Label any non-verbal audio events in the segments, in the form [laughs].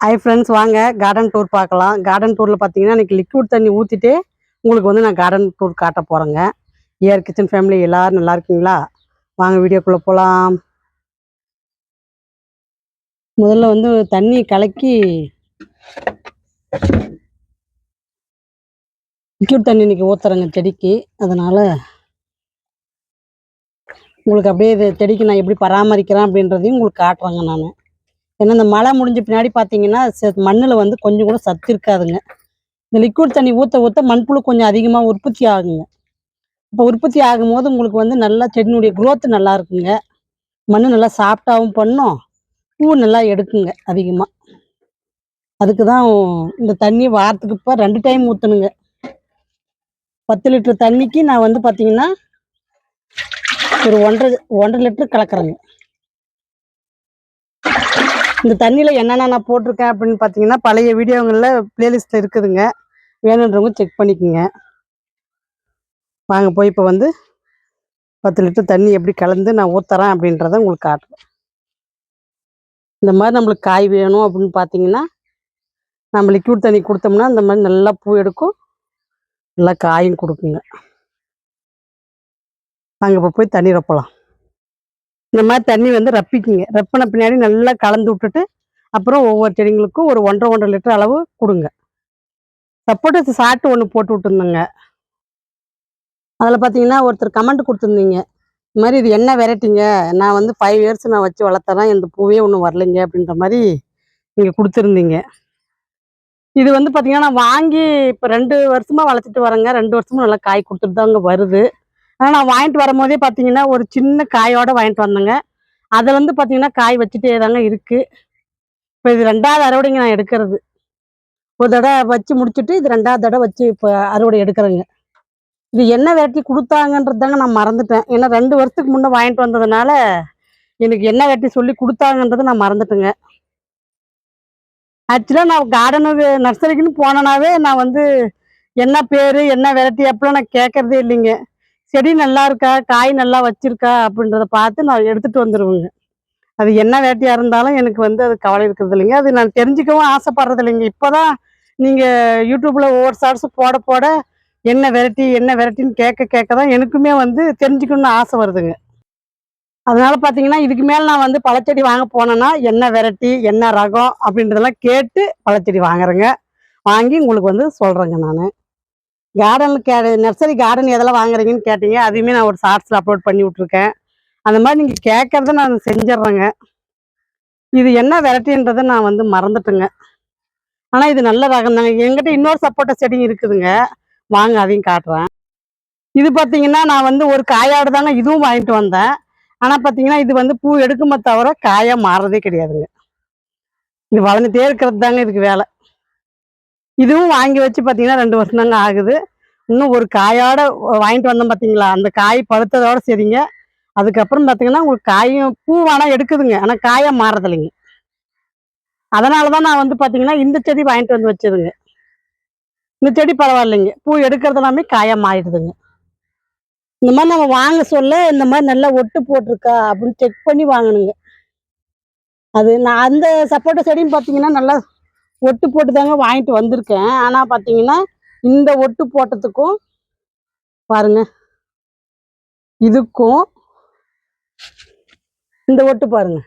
High friends வாங்க. Garden tour பார்க்கலாம். Garden டூரில் பார்த்தீங்கன்னா இன்னைக்கு லிக்விட் தண்ணி ஊற்றிட்டு உங்களுக்கு வந்து நான் கார்டன் டூர் காட்ட போகிறேங்க ஏஆர் கிச்சன் ஃபேமிலி எல்லோரும் நல்லா இருக்கீங்களா? வாங்க வீடியோக்குள்ளே போகலாம் முதல்ல வந்து தண்ணி கலக்கி லிக்விட் தண்ணி இன்னைக்கு ஊற்றுறேங்க செடிக்கு. அதனால் உங்களுக்கு அப்படியே இது செடிக்கு நான் எப்படி பராமரிக்கிறேன் அப்படின்றதையும் உங்களுக்கு காட்டுறேங்க நான். ஏன்னா இந்த மழை முடிஞ்ச பின்னாடி பார்த்தீங்கன்னா மண்ணில் வந்து கொஞ்சம் கூட சத்து இருக்காதுங்க. இந்த லிக்விட் தண்ணி ஊற்ற ஊற்ற மண்புழு கொஞ்சம் அதிகமாக உற்பத்தி ஆகுங்க. இப்போ உற்பத்தி ஆகும்போது உங்களுக்கு வந்து நல்லா செடியினுடைய growth நல்லா இருக்குங்க. மண் நல்லா சாஃப்டாகவும் பண்ணும். பூ நல்லா எடுக்குங்க அதிகமாக அதுக்கு தான் இந்த தண்ணி வாரத்துக்கு இப்போ ரெண்டு டைம் ஊற்றணுங்க பத்து லிட்டர் தண்ணிக்கு நான் வந்து பார்த்தீங்கன்னா ஒரு ஒன்றரை ஒன்றரை லிட்டர் கலக்குறேங்க. இந்த தண்ணியில் என்னென்ன நான் போட்டிருக்கேன் அப்படின்னு பார்த்தீங்கன்னா பழைய வீடியோங்களில் பிளேலிஸ்ட்டில் இருக்குதுங்க. வேணுன்றவங்க செக் பண்ணிக்கோங்க. வாங்க போய் இப்போ வந்து பத்து லிட்டர் தண்ணி எப்படி கலந்து நான் ஊற்றுறேன் அப்படின்றத உங்களுக்கு காட்டுறேன். இந்த மாதிரி நம்மளுக்கு காய் வேணும் அப்படின்னு பார்த்தீங்கன்னா நம்ம லிக்யூட் தண்ணி கொடுத்தோம்னா இந்த மாதிரி நல்லா பூ எடுக்கும். நல்லா காயும் கொடுக்குங்க. நாங்கள் இப்போ போய் தண்ணி ரொப்பலாம். இந்த மாதிரி தண்ணி வந்து ரப்பிக்குங்க. ரப்பின பின்னாடி நல்லா கலந்து விட்டுட்டு அப்புறம் ஒவ்வொரு செடிங்களுக்கும் ஒரு ஒன்றரை ஒன்றரை லிட்டர் அளவு கொடுங்க. சப்போட்டா சாட்டு ஒன்று போட்டு விட்டுருந்தேங்க. அதில் பார்த்தீங்கன்னா ஒருத்தர் கமெண்ட் கொடுத்துருந்தீங்க. இந்த மாதிரி இது என்ன வெரைட்டிங்க? நான் வந்து ஃபைவ் இயர்ஸ் நான் வச்சு வளர்த்தேன் இந்த பூவே ஒன்றும் வரலைங்க அப்படின்ற மாதிரி நீங்கள் கொடுத்துருந்தீங்க. இது வந்து பார்த்தீங்கன்னா நான் வாங்கி இப்போ ரெண்டு வருஷமாக வளர்த்துட்டு வரேங்க. ரெண்டு வருஷமும் நல்லா காய் கொடுத்துட்டு தாங்க வருது. ஆனால் நான் வாங்கிட்டு வரும்போதே பார்த்தீங்கன்னா ஒரு சின்ன காயோட வாங்கிட்டு வந்தேங்க. அதில் வந்து பார்த்தீங்கன்னா காய் வச்சுட்டே தாங்க இருக்குது இப்போ இது ரெண்டாவது அறுவடைங்க நான் எடுக்கிறது. ஒரு தடவை வச்சு முடிச்சுட்டு இது ரெண்டாவது தடவை வச்சு இப்போ அறுவடை எடுக்கிறேங்க. இது என்ன வெரைட்டி கொடுத்தாங்கன்றது தாங்க நான் மறந்துட்டேன். ஏன்னா ரெண்டு வருஷத்துக்கு முன்னே வாங்கிட்டு வந்ததுனால எனக்கு என்ன வெரைட்டி சொல்லி கொடுத்தாங்கன்றதை நான் மறந்துட்டேங்க. ஆக்சுவலாக நான் கார்டனுக்கு நர்சரிக்குன்னு போனேனாவே நான் வந்து என்ன பேர் என்ன வெரைட்டி அப்படிலாம் நான் கேட்கறதே இல்லைங்க. செடி நல்லா இருக்கா? காய் நல்லா வச்சிருக்கா? அப்படின்றத பார்த்து நான் எடுத்துட்டு வந்துடுவேங்க அது என்ன வெரைட்டியாக இருந்தாலும் எனக்கு வந்து அது கவலை இருக்கிறது இல்லைங்க. அது நான் தெரிஞ்சுக்கவும் ஆசைப்படுறது இல்லைங்க. இப்போதான் நீங்கள் யூடியூப்பில் ஒவ்வொரு ஷார்ட்ஸும் போட போட என்ன வெரைட்டி என்ன வெரைட்டின்னு கேட்க கேட்க தான் எனக்குமே வந்து தெரிஞ்சுக்கணும்னு ஆசை வருதுங்க. அதனால பார்த்தீங்கன்னா இதுக்கு மேலே நான் வந்து பழச்செடி வாங்க போனேன்னா என்ன வெரைட்டி என்ன ரகம் அப்படின்றதெல்லாம் கேட்டு பழச்செடி வாங்குறேங்க. வாங்கி உங்களுக்கு வந்து சொல்கிறேங்க நான். கார்டனில் கே நர்சரி கார்டன் எதெல்லாம் வாங்குறீங்கன்னு கேட்டீங்க அதையுமே நான் ஒரு ஷார்ட்ஸில் அப்லோட் பண்ணி விட்ருக்கேன் அந்த மாதிரி நீங்கள் கேட்குறத நான் செஞ்சிடுறேங்க. இது என்ன வெரைட்டின்றதை நான் வந்து மறந்துட்டேங்க. ஆனால் இது நல்ல ரகம் தாங்க. எங்கிட்ட இன்னொரு சப்போட்டா செடி இருக்குதுங்க. வாங்க அதையும் காட்டுறேன். இது பார்த்தீங்கன்னா நான் வந்து ஒரு காயாடு தாங்க இதுவும் வாங்கிட்டு வந்தேன். ஆனால் பார்த்தீங்கன்னா இது வந்து பூ எடுக்குமே தவிர காயாக மாறுறதே கிடையாதுங்க. இது வளர்ந்துட்டே இருக்கிறது தாங்க இதுக்கு வேலை. இதுவும் வாங்கி வச்சு பார்த்தீங்கன்னா ரெண்டு வருஷம் தாங்க ஆகுது. இன்னும் ஒரு காயோட வாங்கிட்டு வந்தோம் பார்த்தீங்களா அந்த காய் பழுத்ததோட சரிங்க. அதுக்கப்புறம் பார்த்தீங்கன்னா உங்களுக்கு காயும் பூ வேணால் எடுக்குதுங்க. ஆனால் காயாக மாறுறதில்லைங்க அதனால தான் நான் வந்து பார்த்தீங்கன்னா இந்த செடி வாங்கிட்டு வந்து வச்சதுங்க. இந்த செடி பரவாயில்லைங்க. பூ எடுக்கிறது எல்லாமே காயாக மாறிடுதுங்க. இந்த மாதிரி நம்ம வாங்க சொல்ல இந்த மாதிரி நல்லா ஒட்டு போட்டிருக்கா அப்படின்னு செக் பண்ணி வாங்கணுங்க. அது நான் அந்த சப்போட்டா செடியும் பார்த்தீங்கன்னா நல்லா ஒட்டு போட்டு தாங்க வாங்கிட்டு வந்திருக்கேன். ஆனால் பார்த்தீங்கன்னா இந்த ஒட்டு போட்டதுக்கும் பாருங்க. இதுக்கும் இந்த ஒட்டு பாருங்க.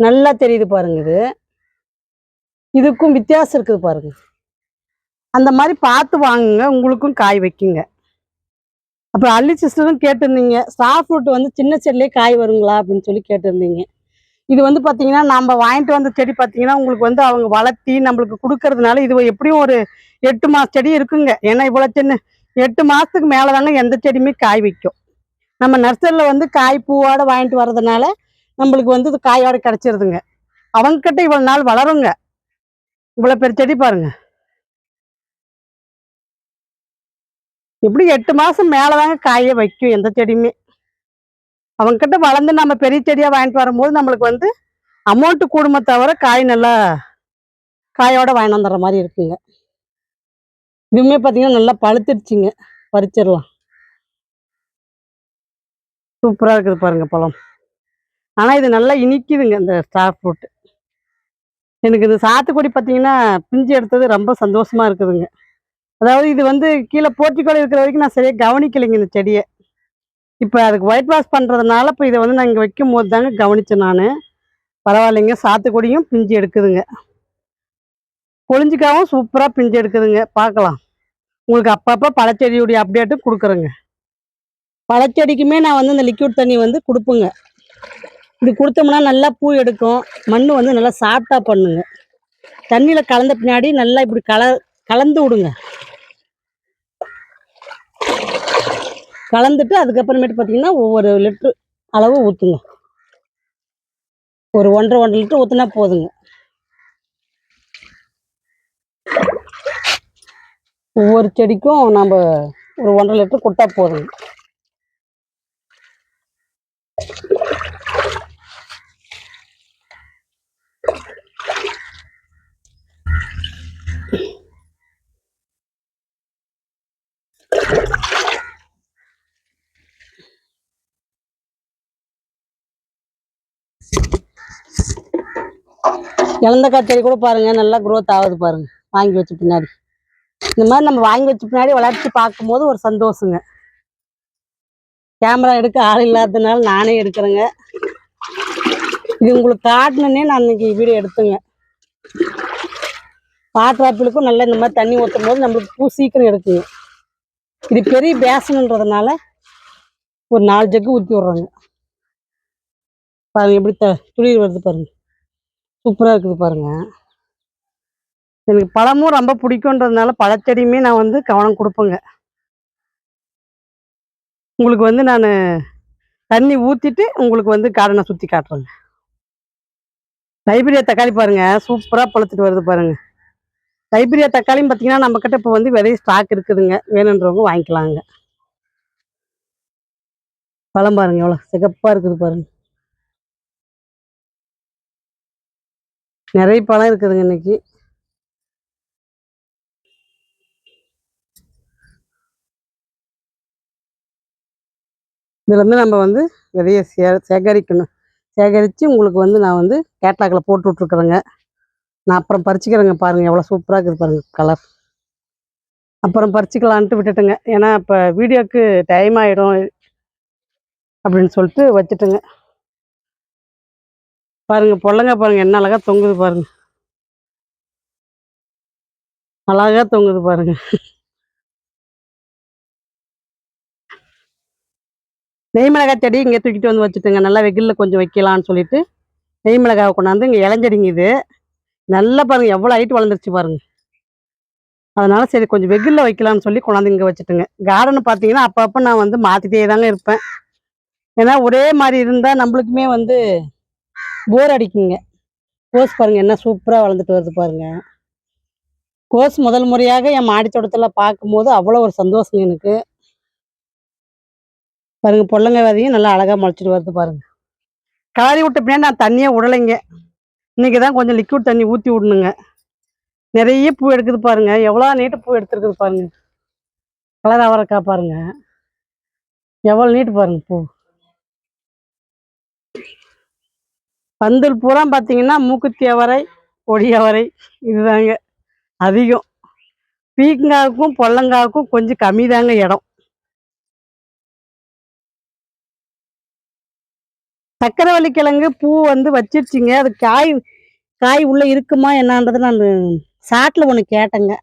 நல்லா தெரியுது பாருங்க இது. இதுக்கும் வித்தியாசம் இருக்குது பாருங்க. அந்த மாதிரி பார்த்து வாங்குங்க உங்களுக்கும் காய் வைக்குங்க. அப்புறம் அள்ளி சிஸ்டரும் கேட்டிருந்தீங்க. ஸ்டாஃப் ஃப்ரூட் வந்து சின்ன செடிலே காய் வருங்களா அப்படின்னு சொல்லி கேட்டிருந்தீங்க. இது வந்து பார்த்தீங்கன்னா நம்ம வாங்கிட்டு வந்த செடி பார்த்தீங்கன்னா உங்களுக்கு வந்து அவங்க வளர்த்தி நம்மளுக்கு கொடுக்கறதுனால இது எப்படியும் ஒரு எட்டு மாத செடி இருக்குங்க. ஏன்னா இவ்வளோ சின்ன எட்டு மாதத்துக்கு மேலே தாங்க எந்த செடியுமே காய் வைக்கும். நம்ம நர்சரியில் வந்து காய் பூவோட வாங்கிட்டு வர்றதுனால நம்மளுக்கு வந்து இது காயோட கிடச்சிருதுங்க. அவங்கக்கிட்ட இவ்வளோ நாள் வளருங்க. இவ்வளோ பெரிய செடி பாருங்க. எப்படி எட்டு மாதம் மேலே தாங்க காயே வைக்கும் எந்த செடியுமே. அவங்கக்கிட்ட வளர்ந்து நம்ம பெரிய செடியாக வாங்கிட்டு வரும்போது நம்மளுக்கு வந்து அமௌண்ட்டு கூடுமே தவிர காய் நல்லா காயோட வாங்கிட்டு வந்துடுற மாதிரி இருக்குங்க. இதுவுமே பார்த்தீங்கன்னா நல்லா பழுத்துருச்சுங்க பறிச்சிடலாம். சூப்பராக இருக்குது பாருங்க பழம். ஆனால் இது நல்லா இனிக்குதுங்க இந்த ஸ்டார் ஃப்ரூட் எனக்கு இந்த சாத்துக்குடி பார்த்தீங்கன்னா பிஞ்சு எடுத்தது ரொம்ப சந்தோஷமா இருக்குதுங்க. அதாவது இது வந்து கீழே போர்ட்டிக்கோல இருக்கிற வரைக்கும் நான் சரியாக கவனிக்கலைங்க இந்த செடியை. இப்போ அதுக்கு ஒயிட் வாஷ் பண்ணுறதுனால இப்போ இதை வந்து நான் இங்கே வைக்கும் போது தாங்க கவனித்தேன் நான். பரவாயில்லைங்க சாத்துக்குடியும் பிஞ்சு எடுக்குதுங்க. கொழிஞ்சிக்காவும் சூப்பராக பிஞ்சு எடுக்குதுங்க. பார்க்கலாம். உங்களுக்கு அப்பப்போ பழச்செடியுடைய அப்டேட்டும் கொடுக்குறேங்க. பழச்செடிக்குமே நான் வந்து இந்த லிக்யூட் தண்ணி வந்து கொடுப்புங்க. இது கொடுத்தோம்னா நல்லா பூ எடுக்கும். மண் வந்து நல்லா சாஃப்டாக பண்ணுங்க. தண்ணியில் கலந்த பின்னாடி நல்லா இப்படி கல கலந்து விடுங்க. கலந்துட்டு அதுக்கப்புறமேட்டு பார்த்தீங்கன்னா ஒவ்வொரு லிட்ரு அளவு ஊற்றுங்க ஒரு ஒன்றரை ஒன்றரை லிட்டர் ஊற்றினா போதுங்க. ஒவ்வொரு செடிக்கும் நம்ம ஒரு ஒன்றரை லிட்டர் கொடுத்தா போதுங்க. இளந்தக்காய் செடி கூட பாருங்க நல்லா க்ரோத் ஆகுது பாருங்க. வாங்கி வச்ச பின்னாடி. இந்த மாதிரி நம்ம வாங்கி வச்ச பின்னாடி வளர்ச்சி பார்க்கும்போது ஒரு சந்தோஷங்க. கேமரா எடுக்க ஆள் இல்லாததுனால நானே எடுக்கிறேங்க. இது உங்களுக்கு காட்டணுன்னே நான் இன்னைக்கு வீடியோ எடுத்துங்க. வாட்டர் ஆப்பிளுக்கும் நல்லா இந்த மாதிரி தண்ணி ஊற்றும் போது நம்மளுக்கு பூ சீக்கிரம் எடுக்குங்க. இது பெரிய பேசணுன்றதுனால ஒரு நாலு ஜக்கு ஊற்றி விட்றாங்க. பாருங்க எப்படி த துளிர் வருது பாருங்க. சூப்பராக இருக்குது பாருங்க. எனக்கு பழமும் ரொம்ப பிடிக்குன்றதுனால பழச்செடியுமே நான் வந்து கவனம் கொடுப்பேங்க. உங்களுக்கு வந்து நான் தண்ணி ஊற்றிட்டு உங்களுக்கு வந்து கார்டனை சுற்றி காட்டுறேங்க. லைப்ரரியா தக்காளி பாருங்க சூப்பராக பழுத்துட்டு வருது பாருங்கள் லைப்ரரியா தக்காளியும் பார்த்தீங்கன்னா நம்மக்கிட்ட இப்போ வந்து விதை ஸ்டாக் இருக்குதுங்க. வேணுன்றவங்க வாங்கிக்கலாங்க. பழம் பாருங்கள் எவ்வளோ சிகப்பாக இருக்குது பாருங்கள் நிறைய பழம் இருக்குதுங்க இன்னைக்கு. இதுல இருந்து நம்ம வந்து விதைய சே சேகரிக்கணும். சேகரித்து உங்களுக்கு வந்து நான் வந்து கேட்லாக்ல போட்டு விட்ருக்குறேங்க நான் அப்புறம் பறிச்சுக்கிறேங்க பாருங்கள் எவ்வளோ சூப்பராக இருக்குது பாருங்கள் கலர் அப்புறம் பறிச்சுக்கலான்ட்டு விட்டுட்டுங்க. ஏன்னா இப்போ வீடியோக்கு டைம் ஆகிடும் அப்படின்னு சொல்லிட்டு வச்சுட்டுங்க. பாருங்க பொள்ளங்க பாருங்க என்ன அழகா தொங்குது பாருங்க. அழகா தொங்குது பாருங்க. நெய் மிளகாய் செடி இங்கே தூக்கிட்டு வந்து வச்சுட்டுங்க. நல்லா வெயில்ல கொஞ்சம் வைக்கலாம்னு சொல்லிட்டு நெய் மிளகாவை கொண்டாந்து இங்கே இளஞ்செடிங்க இது. நல்லா பாருங்க எவ்வளோ ஹைட் வளர்ந்துருச்சு பாருங்க. அதனால சரி கொஞ்சம் வெயில்ல வைக்கலாம்னு சொல்லி கொண்டாந்து இங்கே வச்சுட்டுங்க. கார்டன் பார்த்தீங்கன்னா அப்பப்போ நான் வந்து மாற்றிட்டே தாங்க இருப்பேன். ஏன்னா ஒரே மாதிரி இருந்தால் நம்மளுக்குமே வந்து போர் அடிக்குங்க. கோஸ் பாருங்கள் என்ன சூப்பராக வளர்ந்துட்டு வருது பாருங்கள் கோஸ் முதல் முறையாக என் மாடி தோட்டத்தில் பார்க்கும்போது அவ்வளோ ஒரு சந்தோஷம் எனக்கு. பாருங்கள் பொள்ளங்க விதையும் நல்லா அழகாக முளைச்சிட்டு வருது பாருங்கள் கலரி விட்ட பின்னாடி நான் தண்ணியே விடலைங்க. இன்னைக்கு தான் கொஞ்சம் லிக்விட் தண்ணி ஊற்றி விடணுங்க. நிறைய பூ எடுக்குது பாருங்கள் எவ்வளோ நீட்டு பூ எடுத்துருக்குது பாருங்கள் கலர் அவரைக்கா பாருங்கள் எவ்வளோ நீட்டு பாருங்க பூ. பந்தல் பூரா பார்த்தீங்கன்னா மூக்குத்தி அவரை கொடி அவரை இதுதாங்க அதிகம். பீக்கங்காவுக்கும் பொல்லங்காவுக்கும் கொஞ்சம் கம்மி தாங்க இடம். சக்கரவள்ளி கிழங்கு பூ வந்து வச்சிருச்சிங்க. அது காய் காய் உள்ளே இருக்குமா என்னன்றது நான் சாட்டில் ஒன்று கேட்டேங்க.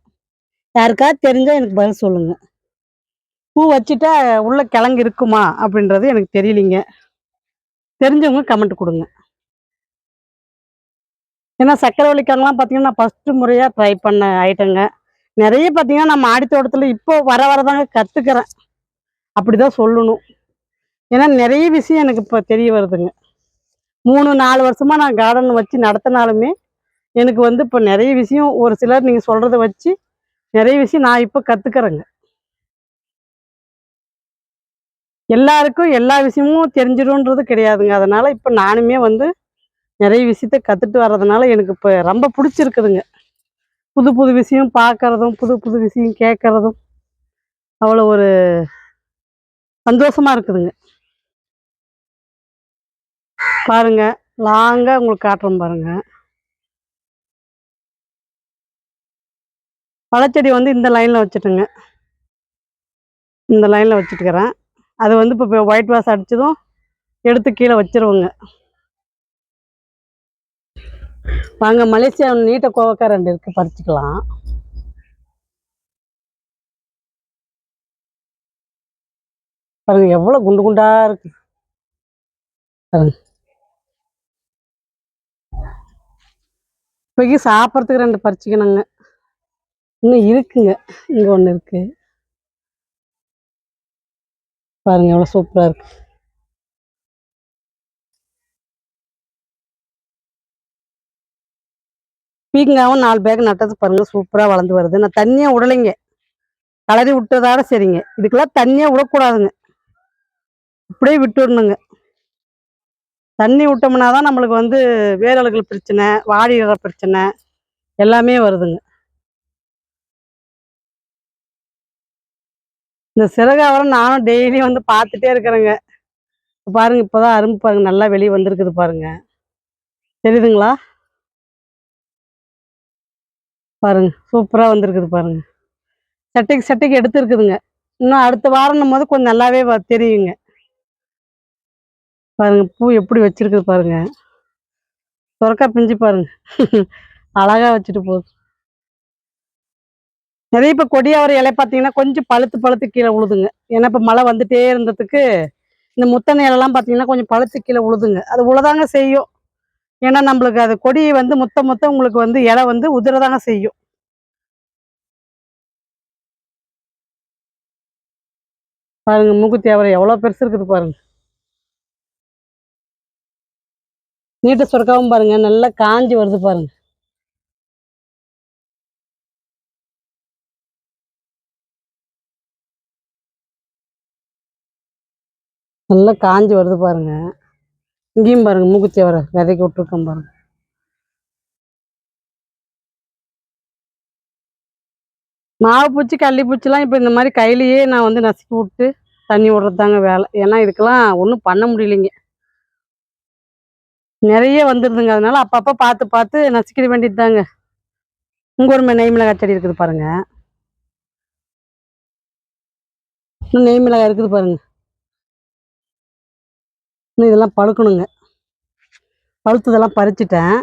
யாருக்காவது தெரிஞ்சால் எனக்கு பதில் சொல்லுங்கள் பூ வச்சுட்டா உள்ள கிழங்கு இருக்குமா அப்படின்றது எனக்கு தெரியலிங்க. தெரிஞ்சவங்க கமெண்ட் கொடுங்க. ஏன்னா சக்கரை கிழங்குலாம் பார்த்தீங்கன்னா நான் ஃபஸ்ட்டு முறையாக ட்ரை பண்ண ஐட்டங்க நிறைய பார்த்தீங்கன்னா நான் மாடி தோட்டத்தில் இப்போ வர வரதாங்க கற்றுக்கிறேன் அப்படி தான் சொல்லணும். ஏன்னா நிறைய விஷயம் எனக்கு இப்போ தெரிய வருதுங்க. மூணு நாலு வருஷமாக நான் கார்டன் வச்சு நடத்தினாலுமே எனக்கு வந்து இப்போ நிறைய விஷயம் ஒரு சிலர் நீங்கள் சொல்கிறத வச்சு நிறைய விஷயம் நான் இப்போ கற்றுக்கிறேங்க எல்லாருக்கும் எல்லா விஷயமும் தெரிஞ்சிடும்ன்றது கிடையாதுங்க. அதனால் இப்போ நானுமே வந்து நிறைய விஷயத்த கற்றுட்டு வர்றதுனால எனக்கு இப்போ ரொம்ப பிடிச்சிருக்குதுங்க. புது புது விஷயம் பார்க்குறதும் புது புது விஷயம் கேட்கறதும் அவ்வளோ ஒரு சந்தோஷமா இருக்குதுங்க. பாருங்க லாங்காக உங்களுக்கு காட்டுறோம் பாருங்க. பழச்செடி வந்து இந்த லைனில் வச்சுட்டுங்க. இந்த லைனில் வச்சுட்டுக்கிறேன். அது வந்து இப்போ ஒயிட் வாஷ் அடிச்சதும் எடுத்து கீழே வச்சிருவோங்க. வாங்க மலேசியா நீட்ட கோவக்காய் ரெண்டு இருக்கு பறிச்சுக்கலாம். பாருங்க எவ்வளோ குண்டு குண்டா இருக்கு. பாருங்க. இப்போக்கி சாப்பிட்றதுக்கு ரெண்டு பறிச்சுக்கணுங்க. இன்னும் இருக்குங்க இங்கே ஒன்று இருக்கு. பாருங்க எவ்வளோ சூப்பராக இருக்கு. பீக்கங்காவும் நாலு பேக் நட்டது பாருங்க சூப்பராக வளர்ந்து வருது. நான் தண்ணியாக விடலைங்க கலரி விட்டதால சரிங்க. இதுக்கெல்லாம் தண்ணியாக விடக்கூடாதுங்க. இப்படியே விட்டுடணுங்க தண்ணி விட்டோம்னா தான் நம்மளுக்கு வந்து வேரல்கள் பிரச்சனை வாடிகிற பிரச்சனை எல்லாமே வருதுங்க. இந்த சிறகாவரம் நானும் டெய்லி வந்து பார்த்துட்டே இருக்கிறேங்க. பாருங்க இப்போதான் அரும்பு பாருங்க நல்லா வெளியே வந்திருக்குது பாருங்க. தெரியுதுங்களா? பாருங்க சூப்பராக வந்திருக்குது பாருங்க. சட்டைக்கு சட்டைக்கு எடுத்துருக்குதுங்க. இன்னும் அடுத்த வாரம் போது கொஞ்சம் நல்லாவே தெரியுங்க. பாருங்க பூ எப்படி வச்சிருக்குது பாருங்க. சுரக்கா பிஞ்சு பாருங்க. [laughs] அழகா வச்சுட்டு போகுது. நிறைய இப்போ கொடியாவர இலை பார்த்தீங்கன்னா கொஞ்சம் பழுத்து பழுத்து கீழே விழுதுங்க ஏன்னா இப்போ மழை வந்துட்டே இருந்ததுக்கு இந்த முத்தனை இலைலாம் பார்த்தீங்கன்னா கொஞ்சம் பழுத்து கீழே விழுதுங்க அது உழதாங்க செய்யும். ஏன்னா நம்மளுக்கு அது கொடி வந்து முத்த முத்த உங்களுக்கு வந்து இலை வந்து உதிரதாங்க செய்யும். பாருங்க மூக்குத்தி அவரை எவ்வளோ பெருசு இருக்குது பாருங்க. நீட்ட சுரக்காவும் பாருங்க நல்லா காஞ்சி வருது பாருங்க. நல்லா காஞ்சி வருது பாருங்க. இங்கேயும் பாருங்க மூக்குத்தி அவரை விதைக்கு விட்ருக்கோம் பாருங்க. மாவு பூச்சி கள்ளி பூச்சிலாம் இப்போ இந்த மாதிரி கையிலேயே நான் வந்து நசுக்கி விட்டு தண்ணி விடுறது தாங்க வேலை. ஏன்னா இதுக்கெல்லாம் ஒன்றும் பண்ண முடியலைங்க. நிறைய வந்துடுதுங்க அதனால அப்பப்போ பார்த்து பார்த்து நசுக்கிட வேண்டியது தாங்க உங்க ஒரு நெய் மிளகாய் செடி இருக்குது பாருங்க. இன்னும் நெய் மிளகாய் இருக்குது பாருங்க. இன்னும் இதெல்லாம் பழுக்கணுங்க. பழுத்ததெல்லாம் பறிச்சிட்டேன்.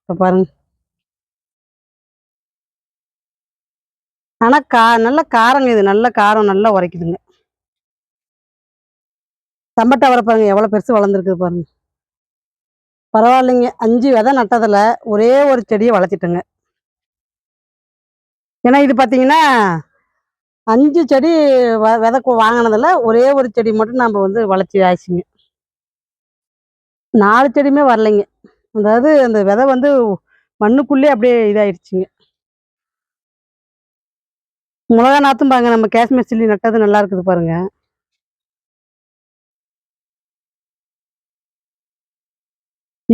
இப்போ பாருங்க. ஆனால் கா நல்ல காரங்க இது. நல்ல காரம் நல்லா உரைக்குதுங்க. தம்பட்டை அவரை பாருங்க எவ்வளோ பெருசு வளர்ந்துருக்குது பாருங்க. பரவாயில்லைங்க. அஞ்சு விதை நட்டதில் ஒரே ஒரு செடியை வளர்த்திட்டேங்க. ஏன்னா இது பார்த்தீங்கன்னா அஞ்சு செடி வ விதை வாங்கினதில் ஒரே ஒரு செடி மட்டும் நம்ம வந்து வளர்ச்சி ஆயிடுச்சுங்க. நாலு செடியுமே வரலைங்க. அதாவது அந்த விதை வந்து மண்ணுக்குள்ளே அப்படியே இதாயிடுச்சுங்க. மிளகா நாத்தும் பாருங்க நம்ம காஷ்மீர் சில்லி நட்டது நல்லா இருக்குது பாருங்க.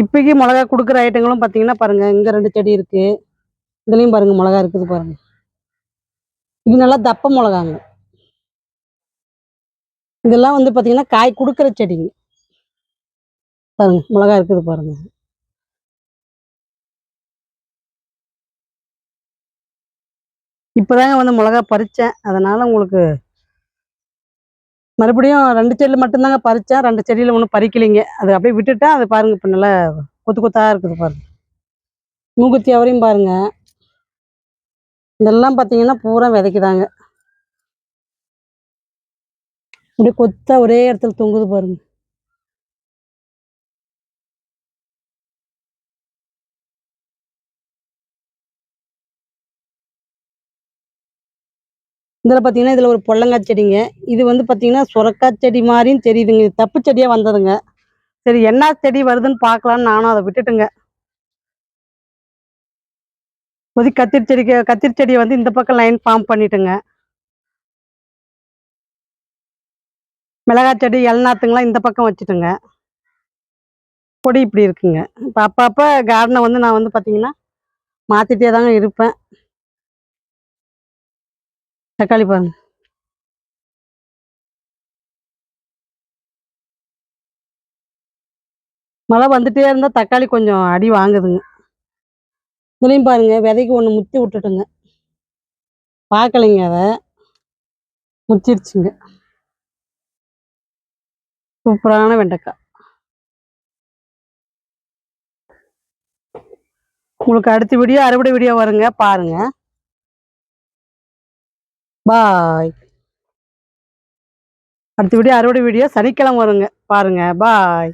இப்போக்கி மிளகா கொடுக்குற ஐட்டங்களும் பார்த்தீங்கன்னா பாருங்க இங்கே ரெண்டு செடி இருக்கு. இதுலேயும் பாருங்க மிளகா இருக்குது பாருங்க. இது நல்லா தப்ப மிளகாங்க. இதெல்லாம் வந்து பார்த்தீங்கன்னா காய் கொடுக்குற செடிங்க. பாருங்க மிளகா இருக்குது பாருங்க. இப்போதாங்க வந்து மிளகா பறித்தேன் அதனால் உங்களுக்கு மறுபடியும் ரெண்டு செடியில் மட்டும்தாங்க பறித்தேன் ரெண்டு செடியில் ஒன்றும் பறிக்கலைங்க. அது அப்படியே விட்டுட்டேன் அது பாருங்க இப்போ நல்லா கொத்து கொத்தாக இருக்குது பாருங்கள் மூக்குத்தி அவரையும் பாருங்க. இதெல்லாம் பார்த்தீங்கன்னா பூரா விதைக்குதாங்க. அப்படியே கொத்தா ஒரே இடத்துல தொங்குது பாருங்கள் இதில் பார்த்தீங்கன்னா இதில் ஒரு பொள்ளங்காய் செடிங்க. இது வந்து பார்த்தீங்கன்னா சுரக்காய் செடி மாதிரியும் தெரியுதுங்க. இது தப்பு செடியாக வந்ததுங்க. சரி என்ன செடி வருதுன்னு பார்க்கலான்னு நானும் அதை விட்டுட்டுங்க. கொதி கத்திரி செடிக்கு கத்திரி செடியை வந்து இந்த பக்கம் லைன் ஃபார்ம் பண்ணிட்டுங்க. மிளகாய் செடி இளநாத்துங்களாம் இந்த பக்கம் வச்சுட்டுங்க. கொடி இப்படி இருக்குங்க. இப்போ அப்பப்போ கார்டனை வந்து நான் வந்து பார்த்தீங்கன்னா மாற்றிட்டே தாங்க இருப்பேன். தக்காளி பாருங்க மழை வந்துட்டே இருந்தால் தக்காளி கொஞ்சம் அடி வாங்குதுங்க. இதுலேயும் பாருங்க விதைக்கு ஒன்று முத்தி விட்டுட்டுங்க. பார்க்கலைங்க அதை. முத்திருச்சுங்க. சூப்பரான வெண்டைக்காய். உங்களுக்கு அடுத்த வீடியோ அறுவடை வீடியோ வருங்க பாருங்கள் பாய் அடுத்த வீடியோ அறுவடை வீடியோ சனிக்கிழமை வருங்க. பாருங்க. பாய்